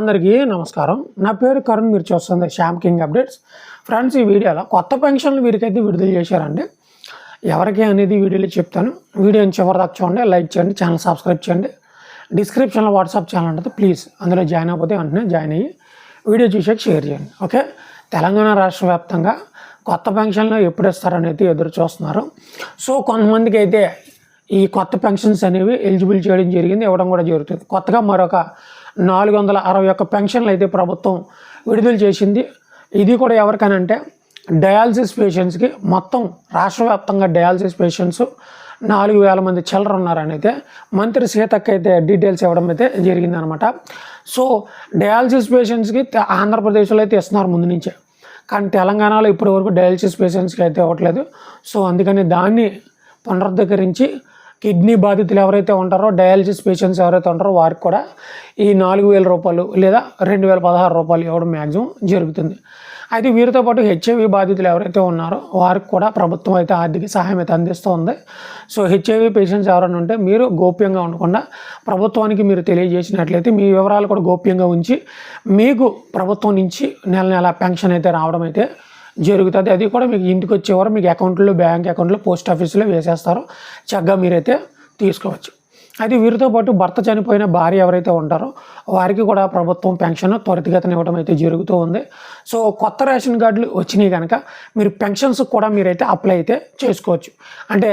అందరికీ నమస్కారం. నా పేరు కరుణ్ మీరు చూస్తుంది శ్యామ్ కింగ్ అప్డేట్స్. ఫ్రెండ్స్ ఈ వీడియోలో కొత్త పెన్షన్లు వీరికైతే విడుదల చేశారండి. ఎవరికి అనేది వీడియోలో చెప్తాను. వీడియోని చివరి దాకా చూడండి లైక్ చేయండి ఛానల్ సబ్స్క్రైబ్ చేయండి. డిస్క్రిప్షన్లో వాట్సాప్ ఛానల్ ఉంటుంది ప్లీజ్. అందులో జాయిన్ అయిపోతే వెంటనే జాయిన్ అయ్యి వీడియో చూసాక షేర్ చేయండి. ఓకే? తెలంగాణ రాష్ట్ర వ్యాప్తంగా కొత్త పెన్షన్లు ఎప్పుడు ఇస్తారనేది ఎదురు చూస్తున్నారు. సో కొంతమందికి అయితే ఈ కొత్త పెన్షన్స్ అనేవి ఎలిజిబుల్ చేయడం జరిగింది ఇవ్వడం కూడా జరుగుతుంది. కొత్తగా మరొక నాలుగు వందల అరవై ఒక్క పెన్షన్లు అయితే ప్రభుత్వం విడుదల చేసింది. ఇది కూడా ఎవరికనంటే డయాలసిస్ పేషెంట్స్కి మొత్తం రాష్ట్ర వ్యాప్తంగా డయాలసిస్ పేషెంట్స్ నాలుగు వేల మంది చిల్లర ఉన్నారని అయితే మంత్రి సీతక్క అయితే డీటెయిల్స్ ఇవ్వడం అయితే జరిగిందనమాట. సో డయాలసిస్ పేషెంట్స్కి ఆంధ్రప్రదేశ్లో అయితే ఇస్తున్నారు ముందు నుంచే. కానీ తెలంగాణలో ఇప్పటివరకు డయాలసిస్ పేషెంట్స్కి అయితే ఇవ్వట్లేదు. సో అందుకని దాన్ని పునరుద్ధరించి కిడ్నీ బాధితులు ఎవరైతే ఉంటారో డయాలసిస్ పేషెంట్స్ ఎవరైతే ఉంటారో వారికి కూడా ఈ నాలుగు వేల రూపాయలు లేదా రెండు వేల పదహారు రూపాయలు ఇవ్వడం మ్యాక్సిమం జరుగుతుంది. అయితే వీరితో పాటు హెచ్ఐవి బాధితులు ఎవరైతే ఉన్నారో వారికి కూడా ప్రభుత్వం అయితే ఆర్థిక సహాయం అయితే అందిస్తూ ఉంది సో హెచ్ఐవి పేషెంట్స్ ఎవరైనా ఉంటే మీరు గోప్యంగా ఉండకుండా ప్రభుత్వానికి మీరు తెలియజేసినట్లయితే మీ వివరాలు కూడా గోప్యంగా ఉంచి మీకు ప్రభుత్వం నుంచి నెల నెల పెన్షన్ అయితే రావడం అయితే జరుగుతుంది. అది కూడా మీకు ఇంటికి వచ్చేవారు మీకు అకౌంట్లో బ్యాంక్ అకౌంట్లో పోస్ట్ ఆఫీస్లో వేసేస్తారు. చక్కగా మీరైతే తీసుకోవచ్చు. అయితే వీరితో పాటు భర్త చనిపోయిన భార్య ఎవరైతే ఉంటారో వారికి కూడా ప్రభుత్వం పెన్షన్ త్వరితగతిన ఇవ్వడం అయితే జరుగుతూ ఉంది. సో కొత్త రేషన్ కార్డులు వచ్చినాయి కనుక మీరు పెన్షన్స్ కూడా మీరైతే అప్లై అయితే చేసుకోవచ్చు. అంటే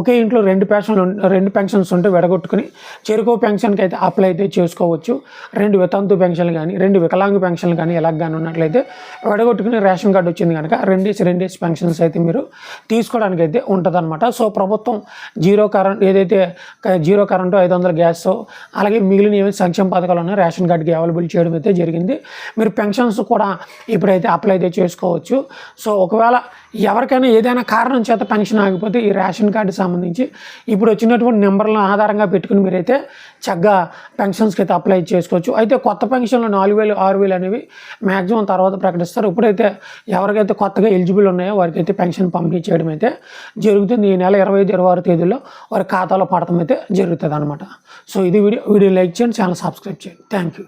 ఒకే ఇంట్లో రెండు పెన్షన్లు రెండు పెన్షన్స్ ఉంటే విడగొట్టుకుని చెరుకు పెన్షన్కి అయితే అప్లై అయితే చేసుకోవచ్చు. రెండు వితంతు పెన్షన్లు కానీ రెండు వికలాంగ పెన్షన్లు కానీ ఎలాగ కానీ ఉన్నట్లయితే విడగొట్టుకుని రేషన్ కార్డు వచ్చింది కనుక రెండేసి రెండేసి పెన్షన్స్ అయితే మీరు తీసుకోవడానికి అయితే ఉంటుందన్నమాట. సో ప్రభుత్వం జీరో కరెంట్ ఏదైతే జీరో జీరో కరెంటు ఐదు వందల గ్యాస్. అలాగే మిగిలిన ఏమైనా సంక్షేమ పథకాలు ఉన్నాయి రేషన్ కార్డుకి అవైలబుల్ చేయడం అయితే జరిగింది. మీరు పెన్షన్స్ కూడా ఇప్పుడైతే అప్లై అయితే చేసుకోవచ్చు. సో ఒకవేళ ఎవరికైనా ఏదైనా కారణం చేత పెన్షన్ ఆగిపోతే ఈ రేషన్ కార్డు సంబంధించి ఇప్పుడు వచ్చినటువంటి నెంబర్లను ఆధారంగా పెట్టుకుని మీరైతే చక్కగా పెన్షన్స్కి అయితే అప్లై చేసుకోవచ్చు. అయితే కొత్త పెన్షన్లు నాలుగు వేలు ఆరు వేలు అనేవి మ్యాక్సిమం తర్వాత ప్రకటిస్తారు. ఇప్పుడైతే ఎవరికైతే కొత్తగా ఎలిజిబుల్ ఉన్నాయో వారికి అయితే పెన్షన్ పంపిణీ చేయడం అయితే జరుగుతుంది. ఈ నెల ఇరవై ఐదు ఇరవై ఆరు తేదీలో వారి ఖాతాలో పడటం అయితే జరుగుతుంది అనమాట సో ఇది వీడియో వీడియో లైక్ చేయండి ఛానల్ సబ్స్క్రైబ్ చేయండి. Thank you